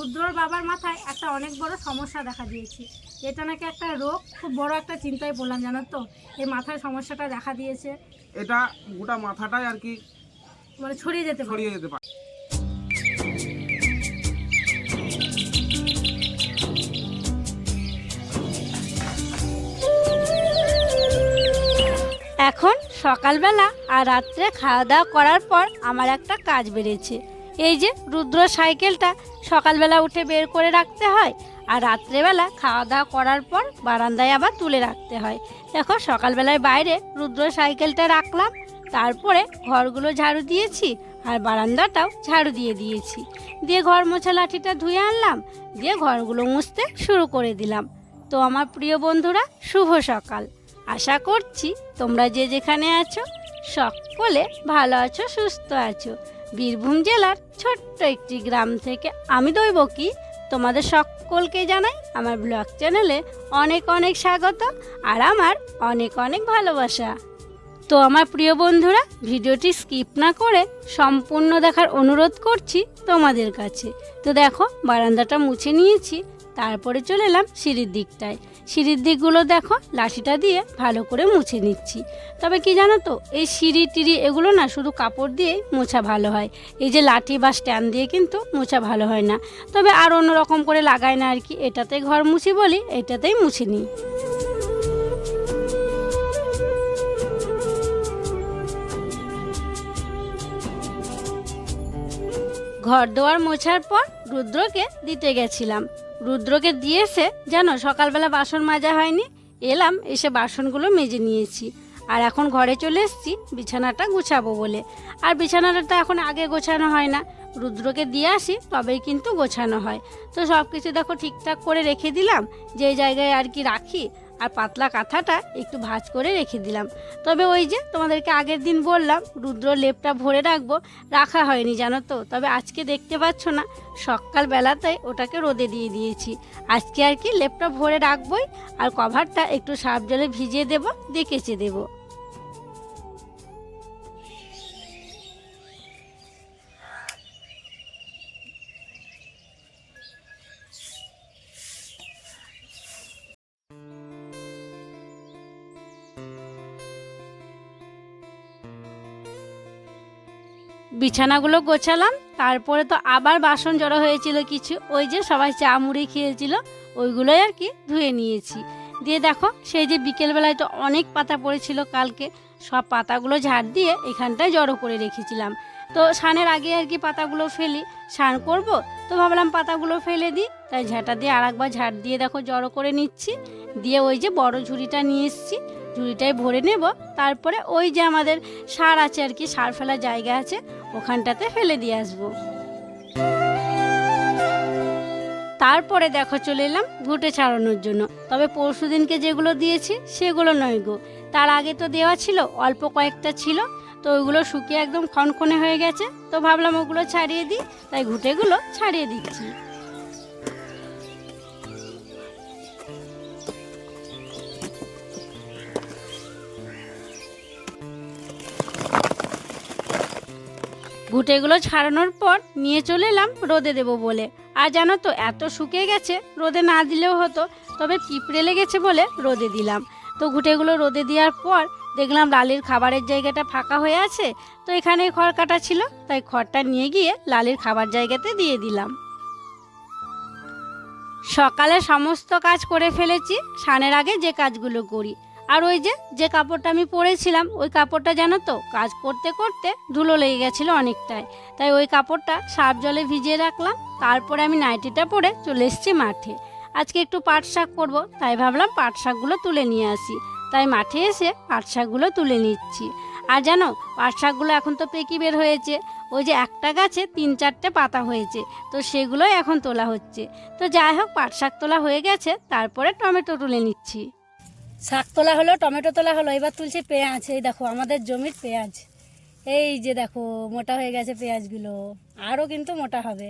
রুদ্রর বাবার মাথায় একটা অনেক বড় সমস্যা দেখা দিয়েছে। এটা নাকি একটা রোগ? খুব বড় একটা চিন্তায় পড়লাম জানো তো? এই মাথায় সমস্যাটা দেখা দিয়েছে। এটা গোটা মাথাটাই আর কি মানে ছড়িয়ে যেতে ছড়িয়ে যেতে পারে। এখন সকালবেলা আর রাত্রে খাওয়া দাওয়া করার পর আমার একটা কাজ বেড়েছে। এই যে রুদ্র সাইকেলটা সকালবেলা উঠে বের করে রাখতে হয় আর রাত্রেবেলা খাওয়া দাওয়া করার পর বারান্দায় আবার তুলে রাখতে হয়। দেখো, সকালবেলায় বাইরে রুদ্র সাইকেলটা রাখলাম, তারপরে ঘরগুলো ঝাড়ু দিয়েছি আর বারান্দাটাও ঝাড়ু দিয়ে দিয়েছি। দিয়ে ঘর মোছা লাঠিটা ধুয়ে আনলাম, দিয়ে ঘরগুলো মুছতে শুরু করে দিলাম। তো আমার প্রিয় বন্ধুরা, শুভ সকাল। আশা করছি তোমরা যে যেখানে আছো, সকলে ভালো আছো, সুস্থ আছো। বীরভূম জেলার ছোট্ট একটি গ্রাম থেকে আমি দৈব কি? তোমাদের সকলকে জানাই আমার ব্লগ চ্যানেলে অনেক অনেক স্বাগত আর আমার অনেক অনেক ভালোবাসা। তো আমার প্রিয় বন্ধুরা, ভিডিওটি স্কিপ না করে সম্পূর্ণ দেখার অনুরোধ করছি তোমাদের কাছে। তো দেখো, বারান্দাটা মুছে নিয়েছি। তারপরে চলে এলাম সিঁড়ির দিকটায়। সিঁড়ির দিকগুলো দেখো, লাঠিটা দিয়ে ভালো করে মুছে নিচ্ছি। তবে কি জানো তো, এই সিঁড়ি টিড়ি এগুলো না শুধু কাপড় দিয়েই মোছা ভালো হয়। এই যে লাঠি বা স্ট্যান্ড দিয়ে কিন্তু মোছা ভালো হয় না। তবে আর অন্য রকম করে লাগাই না আর কি, এটাতে ঘর মুছি বলি এটাতেই মুছে নিই। ঘর দোয়ার মোছার পর রুদ্রকে দিতে গেছিলাম। রুদ্রকে দিয়েছে যেন সকালবেলা বাসন মাজা হয়নি, এলাম, এসে বাসনগুলো মেজে নিয়েছি। আর এখন ঘরে চলে এসেছি, বিছানাটা গোছাবো বলে। আর বিছানাটা এখন আগে গোছানো হয় না। রুদ্রকে দিয়ে আসি, তবেই কিন্তু গোছানো হয়। তো সব কিছু দেখো ঠিকঠাক করে রেখে দিলাম, যে জায়গায় আর কি রাখি আর পাতলা কাঁথাটা একটু ভাজ করে রেখে দিলাম। তবে ওই যে তোমাদেরকে আগের দিন বললাম, রুদ্র লেপটা ভরে রাখব, রাখা হয়নি জানো তো। তবে আজকে দেখতে পাচ্ছ না সকালবেলাতেই ওটাকে রোদে দিয়ে দিয়েছি। আজকে আর কি লেপটা ভরে রাখবোই, আর কভারটা একটু সাপ জলে ভিজিয়ে দেবো, দিয়ে দেবো। বিছানাগুলো গোছালাম, তারপরে তো আবার বাসন জড়ো হয়েছিল কিছু, ওই যে সবাই চা মুড়ি খেয়েছিল, ওইগুলোই আর কি ধুয়ে নিয়েছি। দিয়ে দেখো, সেই যে বিকেলবেলায় তো অনেক পাতা পড়েছিল কালকে, সব পাতাগুলো ঝাড় দিয়ে এখানটায় জড়ো করে রেখেছিলাম। তো স্নানের আগে আর কি পাতাগুলো ফেলি, স্নান করব, তো ভাবলাম পাতাগুলো ফেলে দিই, তাই ঝাঁটা দিয়ে আর একবার ঝাড় দিয়ে দেখো জড়ো করে নিচ্ছি। দিয়ে ওই যে বড় ঝুড়িটা নিয়ে এসেছি, ঝুড়িটায় ভরে নেব, তারপরে ওই যে আমাদের সার আছে আর কি, সার ফেলার জায়গা আছে ওখানটাতে ফেলে দিয়ে আসব। তারপরে দেখো চলে এলাম ঘুটে ছাড়ানোর জন্য। তবে পরশু দিনকে যেগুলো দিয়েছি সেগুলো নয় গো। তার আগে তো দেওয়া ছিল, অল্প কয়েকটা ছিল। তো ওইগুলো শুকিয়ে একদম খনখনে হয়ে গেছে। তো ভাবলাম ওগুলো ছাড়িয়ে দিই, তাই ঘুটেগুলো ছাড়িয়ে দিচ্ছি। ঘুটেগুলো ছাড়ানোর পর নিয়ে চলে এলাম রোদে দেবো বলে। আর জানো তো, এত শুকিয়ে গেছে, রোদে না দিলেও হতো, তবে পিঁপড়ে লেগেছে বলে রোদে দিলাম। তো ঘুটেগুলো রোদে দেওয়ার পর দেখলাম লালির খাবারের জায়গাটা ফাঁকা হয়ে আছে, তো এখানে খড় কাটা ছিল, তাই খড়টা নিয়ে গিয়ে লালির খাবার জায়গাতে দিয়ে দিলাম। সকালে সমস্ত কাজ করে ফেলেছি, সানের আগে যে কাজগুলো করি। আর ওই যে যে কাপড়টা আমি পরেছিলাম, ওই কাপড়টা জানো তো, কাজ করতে করতে ধুলো লেগে গেছিল অনেকটাই। তাই ওই কাপড়টা সার্ফ জলে ভিজিয়ে রাখলাম, তারপরে আমি নাইটিটা পরে চলে এসেছি মাঠে। আজকে একটু পাট শাক করব, তাই ভাবলাম পাট শাকগুলো তুলে নিয়ে আসি। তাই মাঠে এসে পাট শাকগুলো তুলে নিচ্ছি। আর জানো, পাট শাকগুলো এখন তো পেকি বের হয়েছে। ওই যে একটা গাছে তিন চারটে পাতা হয়েছে, তো সেগুলোই এখন তোলা হচ্ছে। তো যাই হোক, পাট শাক তোলা হয়ে গেছে, তারপরে টমেটো তুলে নিচ্ছি। শাক তোলা হলো, টমেটো তোলা হলো, এবার তুলছি পেঁয়াজ। এই দেখো, আমাদের জমির পেঁয়াজ। এই যে দেখো, মোটা হয়ে গেছে পেঁয়াজগুলো। আরও কিন্তু মোটা হবে।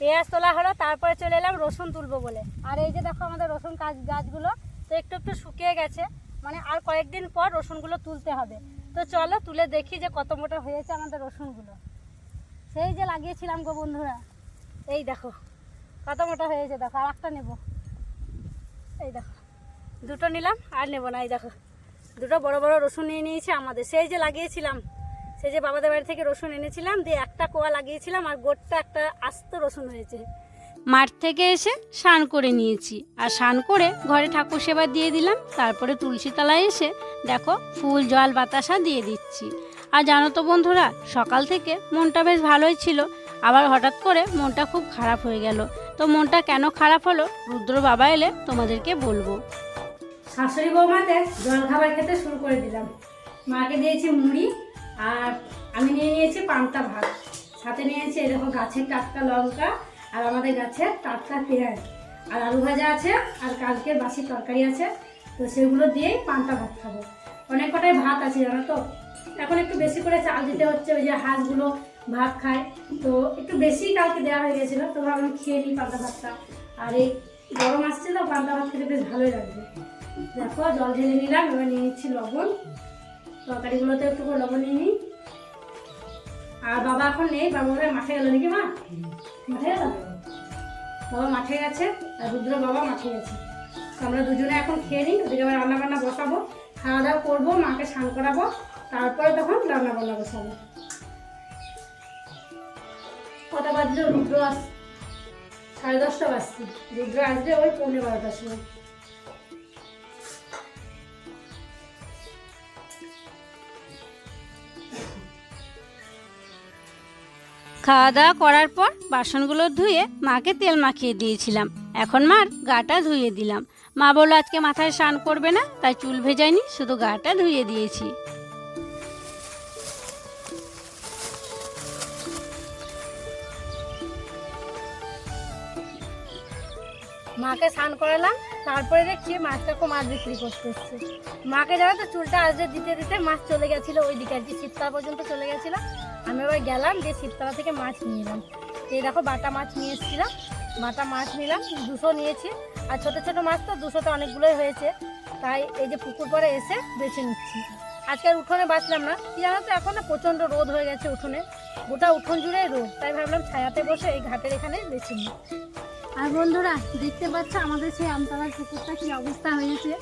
পেঁয়াজ তোলা হলো, তারপরে চলে এলাম রসুন তুলবো বলে। আর এই যে দেখো, আমাদের রসুন গাছ গাছগুলো তো একটু একটু শুকিয়ে গেছে। মানে আর কয়েকদিন পর রসুনগুলো তুলতে হবে। তো চলো, তুলে দেখি যে কত মোটা হয়েছে আমাদের রসুনগুলো। সেই যে লাগিয়েছিলাম গো বন্ধুরা। এই দেখো, কত মোটা হয়েছে, দেখো আর একটা নেব। এই দেখো। দুটো নিলাম, আর নেব না, এই দেখো। দুটো বড় বড় রসুন নিয়ে নিয়েছি, আমাদের সেই যে লাগিয়েছিলাম, সেই যে বাবাদের বাড়ি থেকে রসুন এনেছিলাম, দিয়ে একটা কোয়া লাগিয়েছিলাম, আর গোটটা একটা আস্ত রসুন হয়েছে। মাঠ থেকে এসে স্নান করে নিয়েছি, আর স্নান করে ঘরে ঠাকুর সেবা দিয়ে দিলাম, তারপরে তুলসী তলায় এসে দেখো ফুল, জল, বাতাসা দিয়ে দিচ্ছি। আর জানো তো বন্ধুরা, সকাল থেকে মনটা বেশ ভালোই ছিল, আবার হঠাৎ করে মনটা খুব খারাপ হয়ে গেল। তো মনটা কেন খারাপ হলো, রুদ্র বাবা এলে তোমাদেরকে বলব। শাশুড়ি বৌমাদের জল খাবার খেতে শুরু করে দিলাম। মাকে দিয়েছি মুড়ি আর আমি নিয়ে নিয়েছি পান্তা ভাত। সাথে নিয়েছি এরকম গাছের টাটকা লঙ্কা আর আমাদের গাছের টাটকা পেঁয়াজ। আর আলু ভাজা আছে আর কালকের বাসি তরকারি আছে। তো সেগুলো দিয়েই পান্তা ভাত খাব। অনেক কটাই ভাত আছে জানো তো? এখন একটু বেশি করে চাল দিতে হচ্ছে, ওই যে হাঁসগুলো ভাত খায়। তো একটু বেশি কালকে দেওয়া হয়ে গেছিল, তো ভাবলাম খেয়ে নিই পান্তা ভাতটা। আর এই গরম আসছে তো পান্তা ভাত খেতে বেশ ভালোই লাগবে। দেখো, জল ঢেলে নিলাম, এবার নিয়ে নিচ্ছি লবণ। তরকারিগুলোতে একটু করে লবণ নিয়ে নিই। আর বাবা এখন নেই, বাবা ওরা মাঠে গেল নাকি মা? মাঠে গেল? বাবা মাঠে গেছে, আর রুদ্র বাবা মাঠে গেছে। আমরা দুজনে এখন খেয়ে নিই, ওদিকে আবার রান্না বান্না বসাবো খাওয়া দাওয়া করব, মাকে স্নান করাবো, তারপরে তখন রান্না বান্না বসাবো। কটা বাজলে রুদ্র আস, সাড়ে দশটা বাজছে। রুদ্র আসবে ওই পৌনে বারোটার সময়। খাওয়া দাওয়া করার পর বাসনগুলো ধুয়ে মাকে তেল মাখিয়ে দিয়েছিলাম। এখন মার গাটা ধুয়ে দিলাম। মা বলল, আজকে মাথায় স্নান করবে না, তাই চুল ভেজায়নি শুধু গাটা ধুয়ে দিয়েছি। মাকে স্নান করালাম, তারপরে দেখছি মাছটা খুব মাছ বিক্রি করতে এসছে। মাকে জানো তো, চুলটা আজকে দিতে দিতে মাছ চলে গেছিল ওই দিকে আর কি শীততলা পর্যন্ত চলে গেছিল। আমি এবার গেলাম যে শীততলা থেকে মাছ নিয়ে এলাম। এই দেখো বাটা মাছ নিয়ে এসেছিলাম, বাটা মাছ নিলাম, দুশো নিয়েছি। আর ছোট ছোট মাছ তো দুশোতে অনেকগুলোই হয়েছে, তাই এই যে পুকুর পরে এসে বেছে নিচ্ছি। আজকে আর উঠোনে বাঁচলাম না, কি জানো তো, এখন না প্রচণ্ড রোদ হয়ে গেছে উঠোনে। গোটা উঠোন জুড়েই রোদ, তাই ভাবলাম ছায়াতে বসে এই ঘাটের এখানে বেছে নিই। আর বন্ধুরা, দেখতে পাচ্ছ আমাদের সেই আমতলার পুকুরটা কি অবস্থা হয়েছে?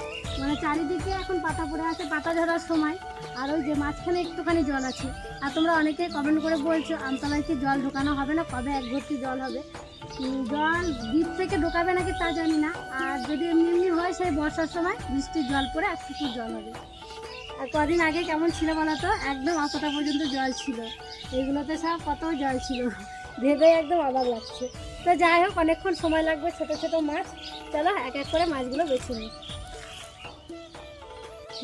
মানে চারিদিকে এখন পাতা পড়ে আছে, পাতা ঝরার সময়। আর ওই যে মাঝখানে একটুখানি জল আছে। আর তোমরা অনেকেই কমেন্ট করে বলছো, আমতলায় কি জল ঢোকানো হবে না? কবে এক ভর্তি জল হবে? জল দ্বীপ থেকে ঢোকাবে নাকি তা জানি না। আর যদি এমনি এমনি হয় সেই বর্ষার সময় বৃষ্টির জল পড়ে এক পুকুর জল হবে। আর কদিন আগে কেমন ছিল বলো তো? একদম অতটা পর্যন্ত জল ছিল। এগুলোতে সব কত জল ছিল? ভেবে একদম অবাক লাগছে। তো যাই হোক, অনেকক্ষণ সময় লাগবে ছোট ছোট মাছ। চলো এক এক করে মাছগুলো বেছে নিই।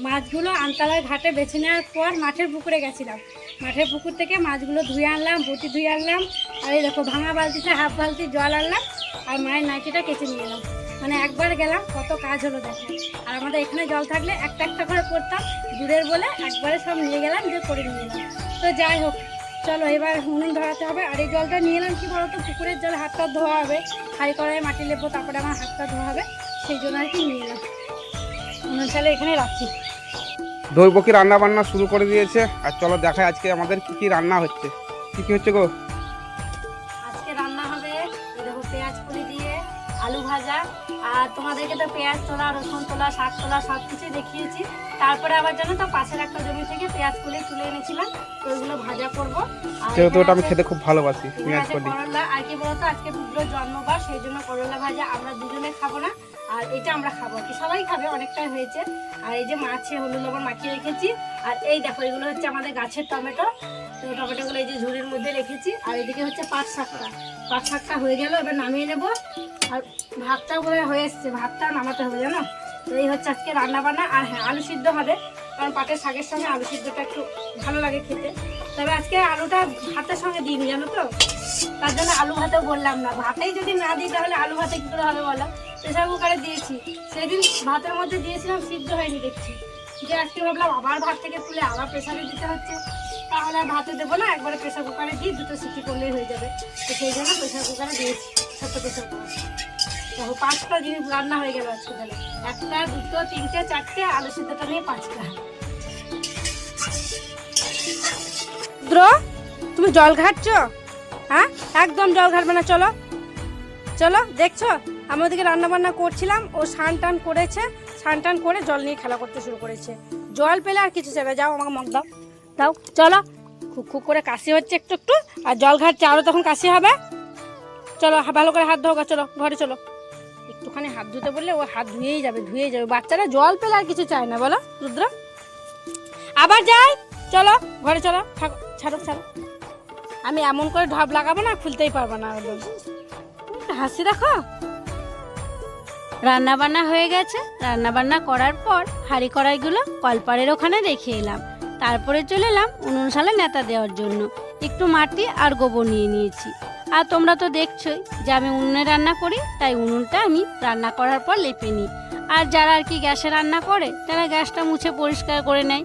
মাছগুলো আমতলার ঘাটে বেছে নেওয়ার পর মাঠের পুকুরে গেছিলাম। মাঠের পুকুর থেকে মাছগুলো ধুয়ে আনলাম, বটি ধুয়ে আনলাম, আর এই দেখো ভাঙা বালতিতে হাফ বালতি জল আনলাম, আর মায়ের নাইটিটা কেচে নিয়ে এলাম। মানে একবার গেলাম, কত কাজ হলো দেখো। আর আমাদের এখানে জল থাকলে একটা একটা করে করতাম, দূরের বলে একবারে সব নিয়ে গেলাম যে করে নিয়ে এলাম। তো যাই হোক চলো, এবার উনুন ধরাতে হবে। আর এই জলটা নিয়ে এলাম কি বলতো? পুকুরের জল হাতটা ধোয়া হবে। হাই করায় মাটি লেপো, তারপরে আমার হাতটা ধোয়া হবে। সেই জন্য আর কি নিয়ে এলাম। উনুন চালে এখানে রাখছি। দই কি রান্না বান্না শুরু করে দিয়েছে? আর চলো দেখায় আজকে আমাদের কি কি রান্না হচ্ছে। কি কি হচ্ছে গো? আর তোমাদেরকে তো পেঁয়াজ তোলা রসুন তোলা শাক তোলা সব কিছুই দেখিয়েছি। তারপরে আবার জানো তো পাশের একটা জমি থেকে পেঁয়াজ কুলি তুলে এনেছিলাম তো ওইগুলো ভাজা করব। আর যেহেতু ওটা আমি খেতে খুব ভালোবাসি পেঁয়াজ কলি। করলা? আর কি বলতো আজকে পুজোর জন্মবার সেই জন্য করলা ভাজা আমরা দুজনে খাব না আর এটা আমরা খাব। কি সবাই খাবে অনেকটাই হয়েছে। আর এই যে মাছে হলুদ লবণ মাখিয়ে রেখেছি আর এই দেখো এগুলো হচ্ছে আমাদের গাছের টমেটো। তো টমেটোগুলো এই যে ঝুড়ির মধ্যে রেখেছি আর এদিকে হচ্ছে পাট শাকটা। পাট শাকটা হয়ে গেল এবার নামিয়ে নেব। আর ভাতটা হয়ে এসছে, ভাতটা নামাতে হবে, জানো? তো এই হচ্ছে আজকে রান্না বান্না আর হ্যাঁ আলু সিদ্ধ হবে, কারণ পাটের শাকের সঙ্গে আলু সিদ্ধটা একটু ভালো লাগে খেতে। তবে আজকে আলুটা ভাতের সঙ্গে দিইনি, জানো তো? তার জন্য আলু ভাতে বললাম না। ভাতেই যদি না দিই, তাহলে আলু ভাতে কী করে হবে বলো? প্রেশার কুকারে দিয়েছি। সেদিন ভাতের মধ্যে দিয়েছিলাম, সিদ্ধ হয়নি দেখছি। যে আজকে ভাবলাম আবার ভাত থেকে তুলে আবার প্রেশারে দিতে হচ্ছে। তাহলে আর ভাতে দেবো না, একবারে প্রেশার কুকারে দিই দুটো সিটি করলেই হয়ে যাবে। তো সেই জন্য প্রেশার কুকারে দিয়েছি, ছোট্ট প্রেশার কুকার। দেখো পাঁচটা জিনিস রান্না হয়ে গেল আজকে তাহলে। একটা, দুটো, তিনটে, চারটে, আলু সিদ্ধটা নিয়ে পাঁচটা। তুমি জল ঘাটছো? হ্যাঁ? একদম জল ঘাটবে না, চলো। চলো, দেখছ? আমি ওদিকে রান্না বান্না করছিলাম, ও স্নান টান করেছে, স্নান টান করে জল নিয়ে খেলা করতে শুরু করেছে। জল পেলে আর কিছু চাইবে যাও আমাকে মগ দাও। দাও, চলো। খুব খুব করে কাশি হচ্ছে একটু একটু, আর জল ঘাটছে আরও তখন কাশি হবে। চলো ভালো করে হাত ধোগা চলো, ঘরে চলো। একটুখানি হাত ধুতে বললে ও হাত ধুয়েই যাবে ধুয়েই যাবে। বাচ্চারা জল পেলে আর কিছু চায় না, বলো, রুদ্র? আবার যাই, চলো, ঘরে চলো, থাকো, ছাড়ো ছাড়ো। আমি এমন করে ঢপ লাগাবো না, খুলতেই পারব না একদম হাসি রাখো রান্না বান্না হয়ে গেছে। রান্না বান্না করার পর হাঁড়ি কড়াইগুলো কলপাড়ের ওখানে রেখে এলাম। তারপরে চলে এলাম উনুন সালে নেতা দেওয়ার জন্য। একটু মাটি আর গোবর নিয়ে নিয়েছি। আর তোমরা তো দেখছোই যে আমি উনুনে রান্না করি, তাই উনুনটা আমি রান্না করার পর লেপে নিই। আর যারা আর কি গ্যাসে রান্না করে, তারা গ্যাসটা মুছে পরিষ্কার করে নেয়।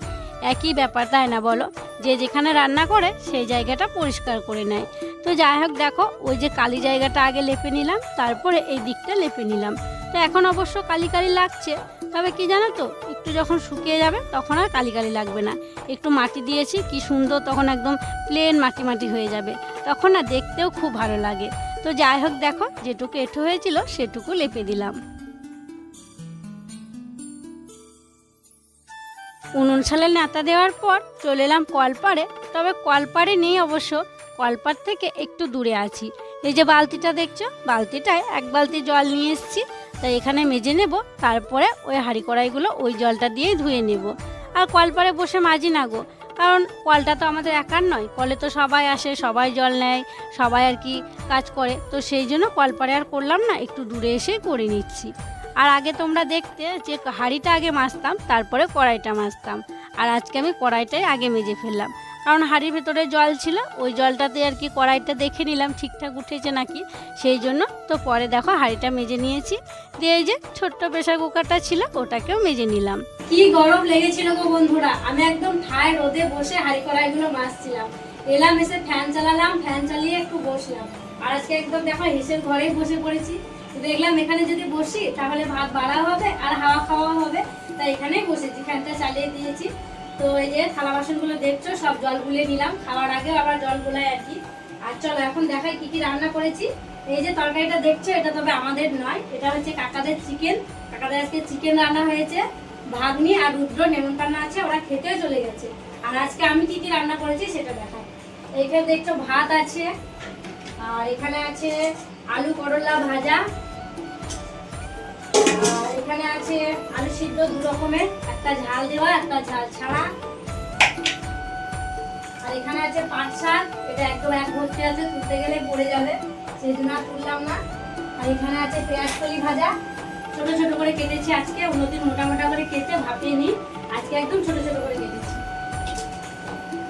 একই ব্যাপার, তাই না বলো? যে যেখানে রান্না করে, সেই জায়গাটা পরিষ্কার করে নেয়। তো যাই হোক, দেখো, ওই যে কালি জায়গাটা আগে লেপে নিলাম, তারপরে এই দিকটা লেপে নিলাম। তো এখন অবশ্য কালি কালি লাগছে, তবে কি জানো তো, একটু যখন শুকিয়ে যাবে, তখন আর কালি কালি লাগবে না। একটু মাটি দিয়েছি, কি সুন্দর, তখন একদম প্লেন মাটি মাটি হয়ে যাবে। তখন না দেখতেও খুব ভালো লাগে। তো যাই হোক দেখো, যেটুকু এঁঠো হয়েছিল সেটুকু লেপে দিলাম। উনুন সালে নেতা দেওয়ার পর চলে এলাম কলপাড়ে। তবে কলপাড়ে নেই অবশ্য, কলপাড় থেকে একটু দূরে আছি। এই যে বালতিটা দেখছ, বালতিটায় এক বালতি জল নিয়ে এসেছি। তাই এখানে মেজে নেব, তারপরে ওই হাঁড়ি কড়াইগুলো ওই জলটা দিয়েই ধুয়ে নেব। আর কলপাড়ে বসে মাজি না গো কারণ কলটা তো আমাদের একার নয়, কলে তো সবাই আসে, সবাই জল নেয়, সবাই আর কি কাজ করে। তো সেই জন্য কল পরে আর করলাম না, একটু দূরে এসেই করে নিচ্ছি। আর আগে তোমরা দেখতে যে হাঁড়িটা আগে মাজতাম, তারপরে কড়াইটা মাজতাম। আর আজকে আমি কড়াইটাই আগে মেজে ফেললাম। কারণ হাঁড়ির ভেতরে জল ছিল, ওই জলটাতে আর কি কড়াইটা দেখে নিলাম, ঠিকঠাক উঠেছে নাকি, সেই জন্য তো পরে দেখো হাঁড়িটা মেজে নিয়েছি। দিয়ে এই যে ছোট্ট প্রেশার কুকারটা ছিল, ওটাকেও মেজে নিলাম। কি গরম লেগেছিল গো বন্ধুরা, আমি একদম ঠায় রোদে বসে হাঁড়ি কড়াইগুলো মাজছিলাম। এলাম, এসে ফ্যান চালালাম, ফ্যান চালিয়ে একটু বসলাম। আর আজকে একদম দেখো হেসের ঘরেই বসে পড়েছি। দেখলাম এখানে যদি বসি, তাহলে ভাত বাড়া হবে আর হাওয়া খাওয়া হবে, তাই এখানেই বসেছি, ফ্যানটা চালিয়ে দিয়েছি। তো এই যে থালা বাসনগুলো দেখছ, সব জল গুলে নিলাম। খাওয়ার আগে আবার জল গুলাই আর কি। আর চলো, এখন দেখাই কি কি রান্না করেছি। এই যে তরকারিটা দেখছ, এটা তবে আমাদের নয়, এটা হচ্ছে কাকাদের চিকেন। কাকাদের আজকে চিকেন রান্না হয়েছে। ভাগ্নি আর রুদ্র নেমন্তান্না আছে, ওরা খেতেও চলে গেছে। আর আজকে আমি কি কি রান্না করেছি সেটা দেখাই। এইখানে দেখছ ভাত আছে, আর এখানে আছে আলু করলা ভাজা এখানে আছে আলু সিদ্ধ দু রকমের, একটা ঝাল দেওয়া, একটা ঝাল ছাড়া। আর এখানে আছে পাট শাক, এটা একদম এক ভর্তি আছে, তুলতে গেলে পড়ে যাবে সেই জন্য আর তুললাম না। আর এখানে আছে পেঁয়াজ কলি ভাজা। ছোট ছোট করে কেটেছি আজকে, অন্যদিন মোটা মোটা করে কেটে ভাপিয়ে নিই। আজকে একদম ছোট ছোট করে কেটেছি।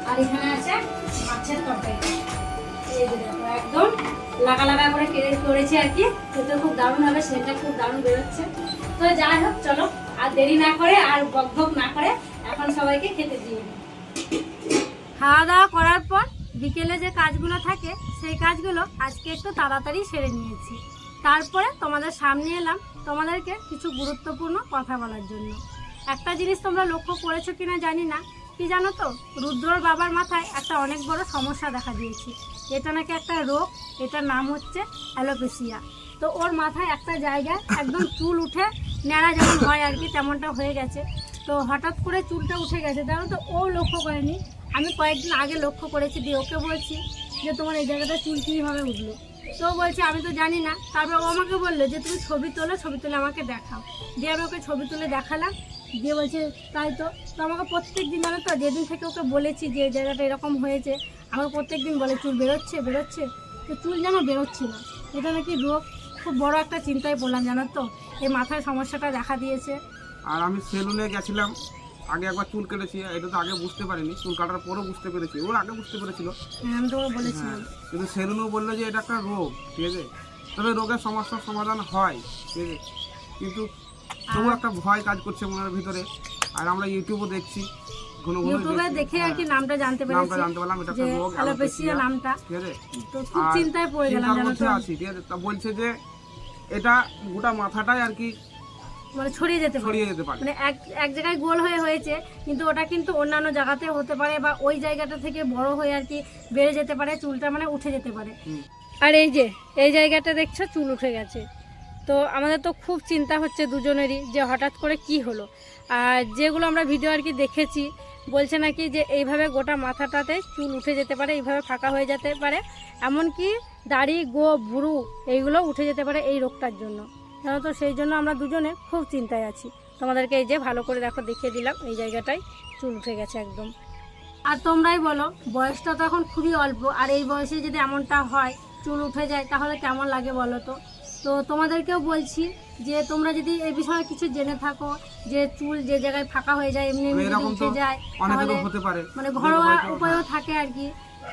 আর এখানে আছে মাছের তরকারি। একদম লাগা লাগা করে কেটে করেছি আর কি। খুব দারুণ হবে সেটা খুব দারুণ বেরোচ্ছে। তো যাই হোক, চলো। আর দেরি না করে, আর বক বক না করে, এখন সবাইকে খেতে দিয়ে খাওয়া দাওয়া করার পর বিকেলে যে কাজগুলো থাকে, সেই কাজগুলো আজকে একটু তাড়াতাড়ি সেরে নিয়েছি। তারপরে তোমাদের সামনে এলাম তোমাদেরকে কিছু গুরুত্বপূর্ণ কথা বলার জন্য। একটা জিনিস তোমরা লক্ষ্য করেছ কিনা জানি না। কি জানো তো? রুদ্রর বাবার মাথায় একটা অনেক বড় সমস্যা দেখা দিয়েছে। এটা নাকি একটা রোগ? এটার নাম হচ্ছে অ্যালোপেসিয়া। তো ওর মাথায় একটা জায়গায় একদম চুল উঠে ন্যাড়া যেমন হয় আর কি, তেমনটা হয়ে গেছে। তো হঠাৎ করে চুলটা উঠে গেছে জানো তো ও লক্ষ্য করেনি। আমি কয়েকদিন আগে লক্ষ্য করেছি, দিয়ে ওকে বলছি যে তোমার এই জায়গাটা চুল কীভাবে উঠল? তো বলছে, আমি তো জানি না। তারপর ও আমাকে বলল যে, তুমি ছবি তোলো, ছবি তুলে আমাকে দেখাও। দিয়ে আমি ওকে ছবি তুলে দেখালাম। দিয়ে বলছে, তাই তো। তো আমাকে প্রত্যেক দিন জানো তো, যেদিন থেকে ওকে বলেছি যে, এই জায়গাটা এরকম হয়েছে, আমাকে প্রত্যেক দিন বলে, চুল বেরোচ্ছে বেরোচ্ছে। তো চুল যেন বেরোচ্ছে না। এটা নাকি রোগ? খুব বড় একটা চিন্তায় পড়লাম জানো তো? এই মাথায় সমস্যাটা দেখা দিয়েছে। আর আমি সেলুনে গেছিলাম আগে একবার চুল কেটেছি এটা তো আগে বুঝতে পারিনি চুল কাটার পরও বুঝতে পেরেছি ওর আগে বুঝতে পেরেছিল। হ্যাঁ, আমি তোমাকে বলেছিলাম। হ্যাঁ কিন্তু সেলুনও বলল যে এটা একটা রোগ ঠিক আছে? তবে রোগের সমস্যার সমাধান হয় ঠিক আছে? কিন্তু তবু একটা ভয় কাজ করছে মনের ভিতরে। আর আমরা ইউটিউবও দেখছি ইউটিউবে দেখে আর কি হ্যাঁ, নামটা জানতে নামটা জানতে পারলাম এটা যে রোগ অ্যালোপেসিয়া নামটা। ঠিক আছে? তো খুব চিন্তায় পড়ে গেলাম জানো তো। ঠিক আছে? তা বলছে যে এটা গোটা মাথাটাই আর কি মানে ছড়িয়ে যেতে পারে। ছড়িয়ে যেতে পারে। মানে এক এক জায়গায় গোল হয়ে হয়েছে কিন্তু ওটা কিন্তু অন্যান্য জায়গাতে হতে পারে বা ওই জায়গাটা থেকে বড় হয়ে আর কি বেড়ে যেতে পারে চুলটা মানে উঠে যেতে পারে। আর এই যে এই জায়গাটা দেখছ চুল উঠে গেছে। তো আমাদের তো খুব চিন্তা হচ্ছে দুজনেরই যে হঠাৎ করে কি হলো। আর যেগুলো আমরা ভিডিও আর কি দেখেছি বলছে নাকি যে এইভাবে গোটা মাথাটাতে চুল উঠে যেতে পারে এইভাবে ফাঁকা হয়ে যেতে পারে। এমনকি দাড়ি গো বুড়ু এইগুলো উঠে যেতে পারে এই রোগটার জন্য। জানো তো সেই জন্য আমরা দুজনে খুব চিন্তায় আছি। তোমাদেরকে এই যে ভালো করে দেখো দেখিয়ে দিলাম এই জায়গাটায় চুল উঠে গেছে একদম। আর তোমরাই বলো বয়সটা তো এখন খুবই অল্প আর এই বয়সে যদি এমনটা হয় চুল উঠে যায় তাহলে কেমন লাগে বলো তো? তো তোমাদেরকেও বলছি যে তোমরা যদি এই বিষয়ে কিছু জেনে থাকো যে চুল যে জায়গায় ফাঁকা হয়ে যায় এমনি এমনি উঠে যায় তাহলে মানে ঘরোয়া উপায়ও থাকে আর কি।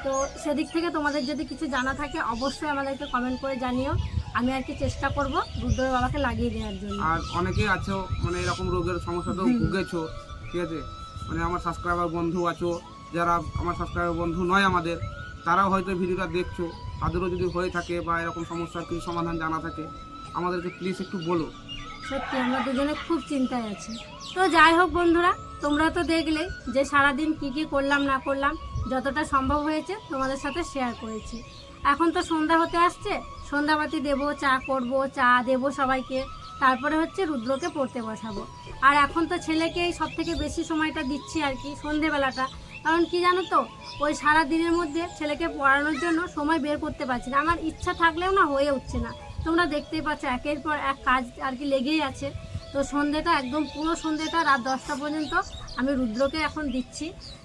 তো সেদিক থেকে তোমাদের যদি কিছু জানা থাকে অবশ্যই আমাদেরকে কমেন্ট করে জানিও। আমি আর কি চেষ্টা করব রুদ্র বাবাকে লাগিয়ে দেওয়ার জন্য। আর অনেকেই আছো মানে এরকম রোগের সমস্যাতেও ভুগেছো ঠিক আছে? মানে আমার সাবস্ক্রাইবার বন্ধু আছো যারা আমার সাবস্ক্রাইবার বন্ধু নয় আমাদের তারাও হয়তো ভিডিওটা দেখছ। তাদেরও যদি হয়ে থাকে বা এরকম সমস্যার কিছু সমাধান জানা থাকে আমাদেরকে প্লিজ একটু বলো। সত্যি আমরা দুজনে খুব চিন্তায় আছি। তো যাই হোক বন্ধুরা তোমরা তো দেখলে যে সারাদিন কি কি করলাম না করলাম যতটা সম্ভব হয়েছে তোমাদের সাথে শেয়ার করেছি। এখন তো সন্ধ্যা হতে আসছে, সন্ধ্যাবাতি দেবো, চা করব, চা দেবো সবাইকে। তারপরে হচ্ছে রুদ্রকে পড়তে বসাবো। আর এখন তো ছেলেকেই সব থেকে বেশি সময়টা দিচ্ছি আর কি, সন্ধেবেলাটা। কারণ কি জানো তো, ওই সারা দিনের মধ্যে ছেলেকে পড়ানোর জন্য সময় বের করতে পারছি না। আমার ইচ্ছা থাকলেও না হয়ে উঠছে না। তোমরা দেখতেই পাচ্ছ একের পর এক কাজ আর কি লেগেই আছে। তো সন্ধ্যেটা একদম পুরো সন্ধ্যেটা রাত দশটা পর্যন্ত আমি রুদ্রকে এখন দিচ্ছি।